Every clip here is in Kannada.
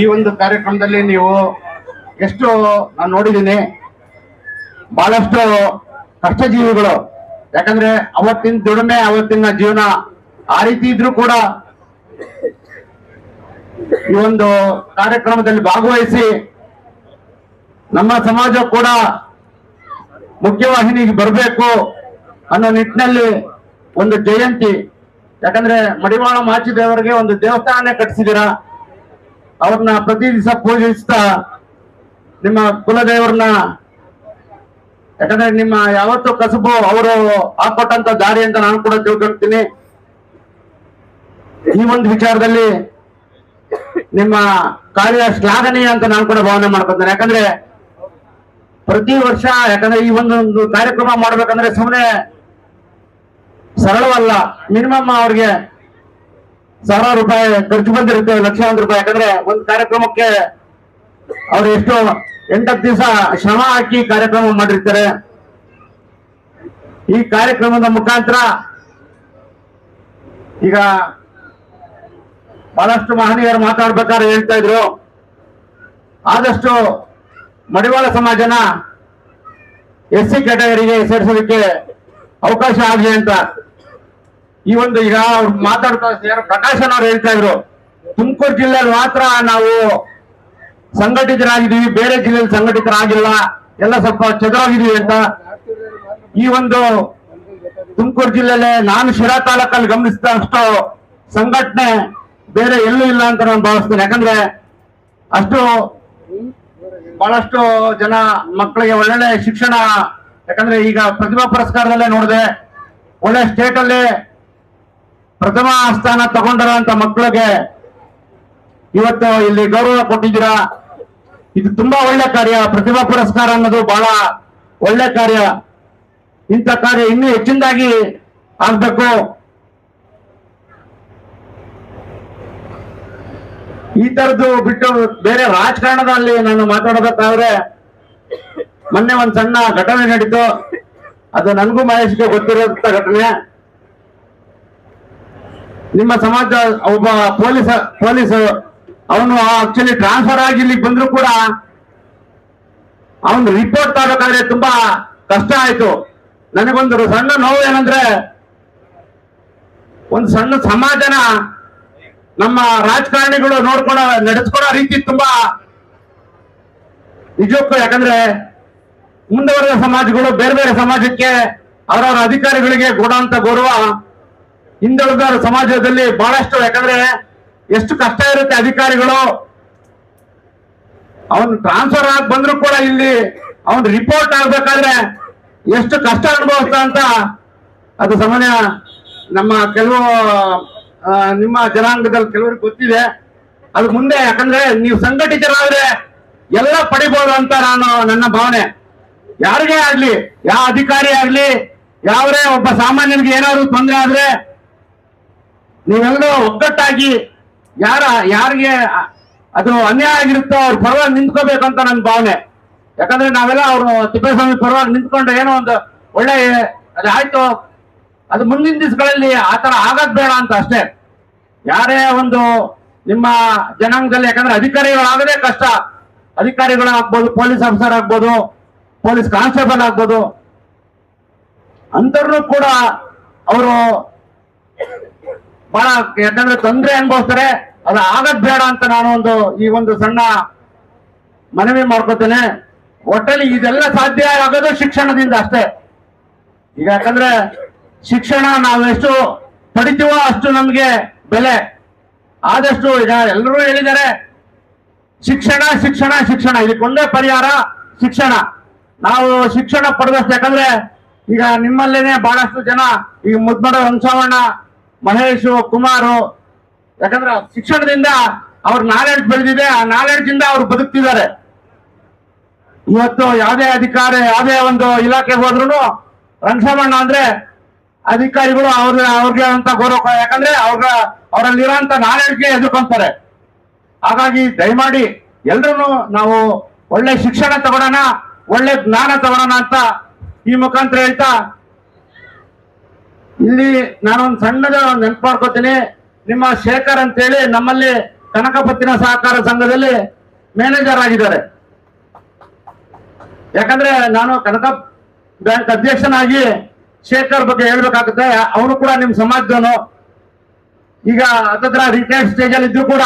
ಈ ಒಂದು ಕಾರ್ಯಕ್ರಮದಲ್ಲಿ ನೀವು ಎಷ್ಟು ನಾನು ನೋಡಿದ್ದೀನಿ ಬಹಳಷ್ಟು ಕಷ್ಟಜೀವಿಗಳು. ಯಾಕಂದ್ರೆ ಅವತ್ತಿನ ದುಡಿಮೆ, ಅವತ್ತಿನ ಜೀವನ ಆ ರೀತಿ ಇದ್ರೂ ಕೂಡ ಈ ಒಂದು ಕಾರ್ಯಕ್ರಮದಲ್ಲಿ ಭಾಗವಹಿಸಿ ನಮ್ಮ ಸಮಾಜ ಕೂಡ ಮುಖ್ಯವಾಹಿನಿಗೆ ಬರಬೇಕು ಅನ್ನೋ ನಿಟ್ಟಿನಲ್ಲಿ ಒಂದು ಜಯಂತಿ. ಯಾಕಂದ್ರೆ ಮಡಿವಾಳ ಮಾಚಿದೇವರಿಗೆ ಒಂದು ದೇವಸ್ಥಾನ ಕಟ್ಟಿಸಿದಿರ ಅವ್ರನ್ನ ಪ್ರತಿ ದಿವಸ ಪೂಜಿಸ್ತಾ ನಿಮ್ಮ ಕುಲದೇವರನ್ನ, ಯಾಕಂದ್ರೆ ನಿಮ್ಮ ಯಾವತ್ತು ಕಸಬು ಅವರು ಹಾಕೊಟ್ಟಂತ ದಾರಿ ಅಂತ ನಾನು ಕೂಡ ತಿಳ್ಕೊಳ್ತೀನಿ. ಈ ಒಂದು ವಿಚಾರದಲ್ಲಿ ನಿಮ್ಮ ಕಾರ್ಯ ಶ್ಲಾಘನೀಯ ಅಂತ ನಾನು ಕೂಡ ಭಾವನೆ ಮಾಡ್ಕೊತೇನೆ ಯಾಕಂದ್ರೆ ಪ್ರತಿ ವರ್ಷ, ಯಾಕಂದ್ರೆ ಈ ಒಂದು ಕಾರ್ಯಕ್ರಮ ಮಾಡ್ಬೇಕಂದ್ರೆ ಸುಮ್ಮನೆ ಸರಳವಲ್ಲ, ಮಿನಿಮಮ್ ಅವ್ರಿಗೆ ಸಾವಿರ ರೂಪಾಯಿ ಖರ್ಚು ಬಂದಿರುತ್ತೆ, ಲಕ್ಷಾಂತರ ರೂಪಾಯಿ. ಯಾಕಂದ್ರೆ ಒಂದು ಕಾರ್ಯಕ್ರಮಕ್ಕೆ ಅವ್ರು ಎಷ್ಟು ಎಂಟತ್ತು ದಿವಸ ಶ್ರಮ ಹಾಕಿ ಕಾರ್ಯಕ್ರಮ ಮಾಡಿರ್ತಾರೆ. ಈ ಕಾರ್ಯಕ್ರಮದ ಮುಖಾಂತರ ಈಗ ಬಹಳಷ್ಟು ಮಹನೀಯರು ಮಾತಾಡ್ಬೇಕಾದ್ರೆ ಹೇಳ್ತಾ ಇದ್ರು. ಆದಷ್ಟು ಮಡಿವಾಳ ಸಮಾಜನ ಎಸ್ ಸಿ ಕ್ಯಾಟಗರಿಗೆ ಸೇರಿಸೋದಕ್ಕೆ ಅವಕಾಶ ಆಗಲಿ ಅಂತ. ಈ ಒಂದು ಈಗ ಅವ್ರು ಮಾತಾಡ್ತಾ ಪ್ರಕಾಶನ್ ಅವ್ರು ಹೇಳ್ತಾ ಇದ್ರು, ತುಮಕೂರು ಜಿಲ್ಲೆಯಲ್ಲಿ ಮಾತ್ರ ನಾವು ಸಂಘಟಿತರಾಗಿದ್ದೀವಿ, ಬೇರೆ ಜಿಲ್ಲೆಯಲ್ಲಿ ಸಂಘಟಿತರಾಗಿಲ್ಲ, ಎಲ್ಲ ಸ್ವಲ್ಪ ಚದುರಾಗಿದ್ದೀವಿ ಅಂತ. ಈ ಒಂದು ತುಮಕೂರು ಜಿಲ್ಲೆಯಲ್ಲಿ ನಾನು ಶಿರಾ ತಾಲೂಕಲ್ಲಿ ಗಮನಿಸಿದ ಅಷ್ಟು ಸಂಘಟನೆ ಬೇರೆ ಎಲ್ಲೂ ಇಲ್ಲ ಅಂತ ನಾನು ಭಾವಿಸ್ತೇನೆ. ಯಾಕಂದ್ರೆ ಅಷ್ಟು ಬಹಳಷ್ಟು ಜನ ಮಕ್ಕಳಿಗೆ ಒಳ್ಳೊಳ್ಳೆ ಶಿಕ್ಷಣ, ಯಾಕಂದ್ರೆ ಈಗ ಪ್ರತಿಭಾ ಪುರಸ್ಕಾರದಲ್ಲೇ ನೋಡಿದೆ, ಒಳ್ಳೆ ಸ್ಟೇಟ್ ಅಲ್ಲಿ ಪ್ರಥಮ ಸ್ಥಾನ ತಗೊಂಡಿರುವಂತ ಮಕ್ಕಳಿಗೆ ಇವತ್ತು ಇಲ್ಲಿ ಗೌರವ ಕೊಟ್ಟಿದ್ದೀರಾ? ಇದು ತುಂಬಾ ಒಳ್ಳೆ ಕಾರ್ಯ. ಪ್ರತಿಭಾ ಪುರಸ್ಕಾರ ಅನ್ನೋದು ಬಹಳ ಒಳ್ಳೆ ಕಾರ್ಯ. ಇಂಥ ಕಾರ್ಯ ಇನ್ನೂ ಹೆಚ್ಚಿನದಾಗಿ ಆಗ್ಬೇಕು. ಈ ತರದ್ದು ಬಿಟ್ಟು ಬೇರೆ ರಾಜಕಾರಣದಲ್ಲಿ ನಾನು ಮಾತಾಡಬೇಕಾದ್ರೆ ಮೊನ್ನೆ ಒಂದ್ ಸಣ್ಣ ಘಟನೆ ನಡೀತು. ಅದು ನನಗೂ ಮಹೇಶ್ಗೆ ಗೊತ್ತಿರೋ ಘಟನೆ. ನಿಮ್ಮ ಸಮಾಜ, ಒಬ್ಬ ಪೊಲೀಸ್ ಪೊಲೀಸ್ ಅವನು ಆಕ್ಚುಲಿ ಟ್ರಾನ್ಸ್ಫರ್ ಆಗಿ ಇಲ್ಲಿ ಬಂದ್ರು ಕೂಡ ಅವನು ರಿಪೋರ್ಟ್ ತಗೋಬೇಕಾದ್ರೆ ತುಂಬಾ ಕಷ್ಟ ಆಯ್ತು. ನನಗೊಂದು ಸಣ್ಣ ನೋವು ಏನಂದ್ರೆ, ಒಂದು ಸಣ್ಣ ಸಮಾಜನ ನಮ್ಮ ರಾಜಕಾರಣಿಗಳು ನೋಡ್ಕೊಳ, ನಡೆಸ್ಕೊಳ ರೀತಿ ತುಂಬಾ ನಿಜಕ್ಕೂ ಯಾಕಂದ್ರೆ ಮುಂದುವರೆದ ಸಮಾಜಗಳು ಬೇರೆ ಬೇರೆ ಸಮಾಜಕ್ಕೆ ಅವರವರ ಅಧಿಕಾರಿಗಳಿಗೆ ಕೊಡುವಂತ ಗೌರವ ಹಿಂದುಳಿದ ಸಮಾಜದಲ್ಲಿ ಬಹಳಷ್ಟು ಯಾಕಂದ್ರೆ ಎಷ್ಟು ಕಷ್ಟ ಇರುತ್ತೆ ಅಧಿಕಾರಿಗಳು. ಅವನ್ ಟ್ರಾನ್ಸ್ಫರ್ ಆಗಿ ಬಂದ್ರು ಕೂಡ ಇಲ್ಲಿ ಅವನ್ ರಿಪೋರ್ಟ್ ಆಗ್ಬೇಕಾದ್ರೆ ಎಷ್ಟು ಕಷ್ಟ ಅನುಭವಿಸ್ತಾ ಅಂತ ಅದು ಸಾಮಾನ್ಯ ನಮ್ಮ ಕೆಲವು ನಿಮ್ಮ ಜನಾಂಗದಲ್ಲಿ ಕೆಲವರಿಗೆ ಗೊತ್ತಿದೆ. ಅದು ಮುಂದೆ ಯಾಕಂದ್ರೆ ನೀವು ಸಂಘಟಿತರಾದ್ರೆ ಎಲ್ಲ ಪಡಿಬಹುದು ಅಂತ ನಾನು ನನ್ನ ಭಾವನೆ. ಯಾರಿಗೇ ಆಗ್ಲಿ, ಯಾವ ಅಧಿಕಾರಿ ಆಗ್ಲಿ ಯಾವರೇ ಒಬ್ಬ ಸಾಮಾನ್ಯನಿಗೆ ಏನಾದ್ರು ತೊಂದರೆ ಆದ್ರೆ ನೀವೆಲ್ಲರೂ ಒಗ್ಗಟ್ಟಾಗಿ ಯಾರ, ಯಾರಿಗೆ ಅದು ಅನ್ಯಾಯ ಆಗಿರುತ್ತೋ ಅವ್ರ ಪರವಾಗಿ ನಿಂತ್ಕೋಬೇಕಂತ ನನ್ನ ಭಾವನೆ. ಯಾಕಂದ್ರೆ ನಾವೆಲ್ಲ ಅವರು ತಿಪ್ಪೇಸ್ವಾಮಿ ಪರವಾಗಿ ನಿಂತ್ಕೊಂಡು ಏನೋ ಒಂದು ಒಳ್ಳೆ ಅದು ಆಯ್ತು. ಅದು ಮುಂದಿನ ದಿವಸಗಳಲ್ಲಿ ಆ ತರ ಆಗದ್ ಬೇಡ ಅಂತ ಅಷ್ಟೇ. ಯಾರೇ ಒಂದು ನಿಮ್ಮ ಜನಾಂಗದಲ್ಲಿ ಯಾಕಂದ್ರೆ ಅಧಿಕಾರಿಗಳಾಗದೇ ಕಷ್ಟ. ಅಧಿಕಾರಿಗಳಾಗ್ಬೋದು, ಪೊಲೀಸ್ ಆಫೀಸರ್ ಆಗ್ಬೋದು, ಪೊಲೀಸ್ ಕಾನ್ಸ್ಟೇಬಲ್ ಆಗ್ಬೋದು. ಅಂತರೂ ಕೂಡ ಅವರು ಬಹಳ ಯಾಕಂದ್ರೆ ತೊಂದರೆ ಅನುಭವಿಸ್ತಾರೆ, ಅದು ಆಗದ್ ಬೇಡ ಅಂತ ನಾನು ಒಂದು ಈ ಒಂದು ಸಣ್ಣ ಮನವಿ ಮಾಡ್ಕೋತೇನೆ. ಒಟ್ಟಲ್ಲಿ ಇದೆಲ್ಲ ಸಾಧ್ಯ ಆಗೋದು ಶಿಕ್ಷಣದಿಂದ ಅಷ್ಟೇ. ಈಗ ಯಾಕಂದ್ರೆ ಶಿಕ್ಷಣ ನಾವೆಷ್ಟು ಪಡಿತೀವೋ ಅಷ್ಟು ನಮ್ಗೆ ಬೆಲೆ. ಆದಷ್ಟು ಈಗ ಎಲ್ಲರೂ ಹೇಳಿದ್ದಾರೆ, ಶಿಕ್ಷಣ ಶಿಕ್ಷಣ ಶಿಕ್ಷಣ. ಇದಕ್ಕೊಂದೇ ಪರಿಹಾರ, ಶಿಕ್ಷಣ. ನಾವು ಶಿಕ್ಷಣ ಪಡೆದಷ್ಟು ಯಾಕಂದ್ರೆ ಈಗ ನಿಮ್ಮಲ್ಲೇನೆ ಬಹಳಷ್ಟು ಜನ ಈಗ ಮುದ್ಮಡ ವಂಶವಣ್ಣ ಮಹೇಶು, ಕುಮಾರು, ಯಾಕಂದ್ರೆ ಶಿಕ್ಷಣದಿಂದ ಅವ್ರ ನಾಲೆಡ್ಜ್ ಬೆಳೆದಿದೆ, ಆ ನಾಲೆಡ್ಜ್ ಇಂದ ಅವ್ರು ಬದುಕ್ತಿದ್ದಾರೆ. ಇವತ್ತು ಯಾವುದೇ ಅಧಿಕಾರಿ, ಯಾವುದೇ ಒಂದು ಇಲಾಖೆ ಹೋದ್ರು ರಂಗಸಮಣ್ಣ ಅಂದ್ರೆ ಅಧಿಕಾರಿಗಳು ಅವ್ರ ಅವ್ರಿಗೆ ಅಂತ ಗೌರವ ಯಾಕಂದ್ರೆ ಅವ್ರ ಅವರಲ್ಲಿರೋಂತ ನಾಲೆಡ್ಜ್ಗೆ ಎದುರ್ಕೊಂತಾರೆ ಹಾಗಾಗಿ ದಯಮಾಡಿ ಎಲ್ರೂ ನಾವು ಒಳ್ಳೆ ಶಿಕ್ಷಣ ತಗೊಳೋಣ ಒಳ್ಳೆ ಜ್ಞಾನ ತಗೊಳೋಣ ಅಂತ ಈ ಮುಖಾಂತರ ಹೇಳ್ತಾ ಇಲ್ಲಿ ನಾನೊಂದು ಸಣ್ಣದ ನೆನಪು ಮಾಡ್ಕೋತೀನಿ ನಿಮ್ಮ ಶೇಖರ್ ಅಂತೇಳಿ ನಮ್ಮಲ್ಲಿ ಕನಕಪತ್ತಿನ ಸಹಕಾರ ಸಂಘದಲ್ಲಿ ಮ್ಯಾನೇಜರ್ ಆಗಿದ್ದಾರೆ. ಯಾಕಂದ್ರೆ ನಾನು ಕನಕ ಬ್ಯಾಂಕ್ ಅಧ್ಯಕ್ಷನಾಗಿ ಶೇಖರ್ ಬಗ್ಗೆ ಹೇಳ್ಬೇಕಾಗುತ್ತೆ. ಅವನು ಕೂಡ ನಿಮ್ ಸಮಾಜದವನು. ಈಗ ಅದರ ರಿಟೈರ್ಡ್ ಸ್ಟೇಜ್ ಅಲ್ಲಿ ಇದ್ರು ಕೂಡ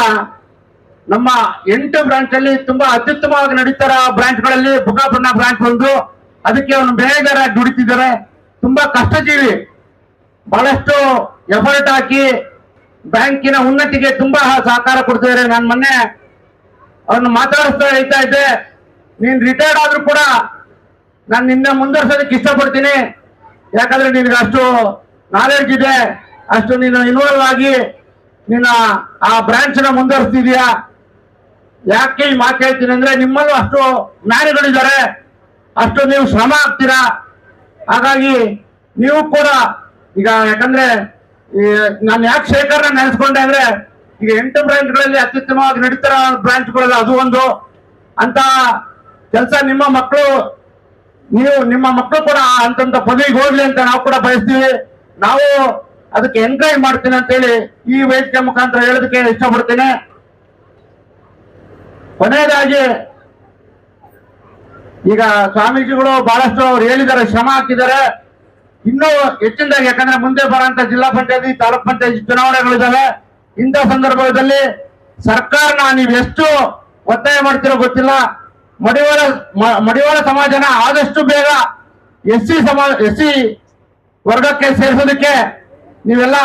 ನಮ್ಮ ಎಂಟು ಬ್ರಾಂಚ್ ಅಲ್ಲಿ ತುಂಬಾ ಅತ್ಯುತ್ತಮವಾಗಿ ನಡೀತಾರ ಬ್ರಾಂಚ್ಗಳಲ್ಲಿ ಬುಕ್ಕಾಪುರ್ಣ ಬ್ರಾಂಚ್ ಒಂದು. ಅದಕ್ಕೆ ಅವನು ಆಗಿ ದುಡಿತಿದ್ದಾರೆ. ತುಂಬಾ ಕಷ್ಟಜೀವಿ. ಬಹಳಷ್ಟು ಎಫರ್ಟ್ ಹಾಕಿ ಬ್ಯಾಂಕಿನ ಉನ್ನತಿಗೆ ತುಂಬಾ ಸಹಕಾರ ಕೊಡ್ತಿದ್ದಾರೆ. ನಾನು ಮೊನ್ನೆ ಅವ್ರನ್ನ ಮಾತಾಡಿಸ್ತಾ ಹೇಳ್ತಾ ಇದ್ದೆ. ನೀನ್ ರಿಟೈರ್ಡ್ ಆದ್ರೂ ಕೂಡ ನಾನು ನಿನ್ನ ಮುಂದುವರ್ಸೋದಕ್ಕೆ ಇಷ್ಟಪಡ್ತೀನಿ. ಯಾಕಂದ್ರೆ ನಿನಗೆ ಅಷ್ಟು ನಾಲೆಡ್ಜ್ ಇದೆ. ಅಷ್ಟು ನೀನು ಇನ್ವಾಲ್ವ್ ಆಗಿ ನಿನ್ನ ಆ ಬ್ರಾಂಚ್ನ ಮುಂದುವರಿಸ್ತಿದ್ಯಾ ಯಾಕೆ ಈ ಮಾತು ಹೇಳ್ತೀನಿ ಅಂದ್ರೆ ನಿಮ್ಮಲ್ಲೂ ಅಷ್ಟು ಜ್ಞಾನಿಗಳಿದ್ದಾರೆ. ಅಷ್ಟು ನೀವು ಶ್ರಮ ಆಗ್ತೀರಾ? ಹಾಗಾಗಿ ನೀವು ಕೂಡ ಈಗ ಯಾಕಂದ್ರೆ ನಾನು ಯಾಕೆ ಶೇಖರ್ನ ನೆನೆಸ್ಕೊಂಡೆ ಅಂದ್ರೆ, ಈಗ ಎಂಟು ಬ್ರಾಂಚ್ಗಳಲ್ಲಿ ಅತ್ಯುತ್ತಮವಾಗಿ ನಡೀತಾರ ಬ್ರಾಂಚ್ಗಳಲ್ಲಿ ಅದು ಒಂದು ಅಂತ ಕೆಲಸ ನಿಮ್ಮ ಮಕ್ಕಳು, ನೀವು ನಿಮ್ಮ ಮಕ್ಕಳು ಕೂಡ ಅಂತಂತ ಪದವಿಗೆ ಹೋಗ್ಲಿ ಅಂತ ನಾವು ಕೂಡ ಬಯಸ್ತೀವಿ. ನಾವು ಅದಕ್ಕೆ ಎನ್ಕರೇಜ್ ಮಾಡ್ತೀನಿ ಅಂತ ಹೇಳಿ ಈ ವೇದಿಕೆ ಮುಖಾಂತರ ಹೇಳೋದಕ್ಕೆ ಇಷ್ಟಪಡ್ತೇನೆ. ಕೊನೆಯದಾಗಿ, ಈಗ ಸ್ವಾಮೀಜಿಗಳು ಬಹಳಷ್ಟು ಅವ್ರು ಹೇಳಿದ್ದಾರೆ ಶ್ರಮ ಹಾಕಿದ್ದಾರೆ. ಇನ್ನೂ ಹೆಚ್ಚಿನದಾಗಿ ಯಾಕಂದ್ರೆ ಮುಂದೆ ಬರೋಂತ ಜಿಲ್ಲಾ ಪಂಚಾಯತಿ, ತಾಲೂಕ್ ಪಂಚಾಯತಿ ಚುನಾವಣೆಗಳಿದಾವೆ ಇಂಥ ಸಂದರ್ಭದಲ್ಲಿ ಸರ್ಕಾರನ ನೀವು ಎಷ್ಟು ಒತ್ತಾಯ ಮಾಡ್ತಿರೋ ಗೊತ್ತಿಲ್ಲ. ಮಡಿವಾಳ ಮಡಿವಾಳ ಸಮಾಜನ ಆದಷ್ಟು ಬೇಗ ಎಸ್ ಸಿ ಸಮಾಜ ಎಸ್ ಸಿ ವರ್ಗಕ್ಕೆ ಸೇರಿಸೋದಕ್ಕೆ ನೀವೆಲ್ಲ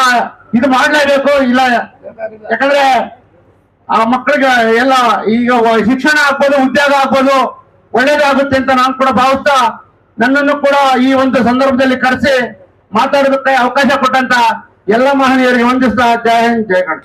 ಇದು ಮಾಡಲೇಬೇಕು. ಇಲ್ಲ, ಯಾಕಂದ್ರೆ ಆ ಮಕ್ಕಳಿಗೆ ಎಲ್ಲ ಈಗ ಶಿಕ್ಷಣ ಆಗ್ಬೋದು, ಉದ್ಯೋಗ ಆಗ್ಬೋದು ಒಳ್ಳೇದಾಗುತ್ತೆ ಅಂತ ನಾನು ಕೂಡ ಭಾವಿಸ್ತಾ ನನ್ನನ್ನು ಕೂಡ ಈ ಒಂದು ಸಂದರ್ಭದಲ್ಲಿ ಕರೆಸಿ ಮಾತಾಡೋದಕ್ಕೆ ಅವಕಾಶ ಕೊಟ್ಟಂತ ಎಲ್ಲ ಮಹನೀಯರಿಗೆ ವಂದಿಸ್ತಾ ಜಯ ಹಿಂದ್ ಜಯ ಕನ್ನಡ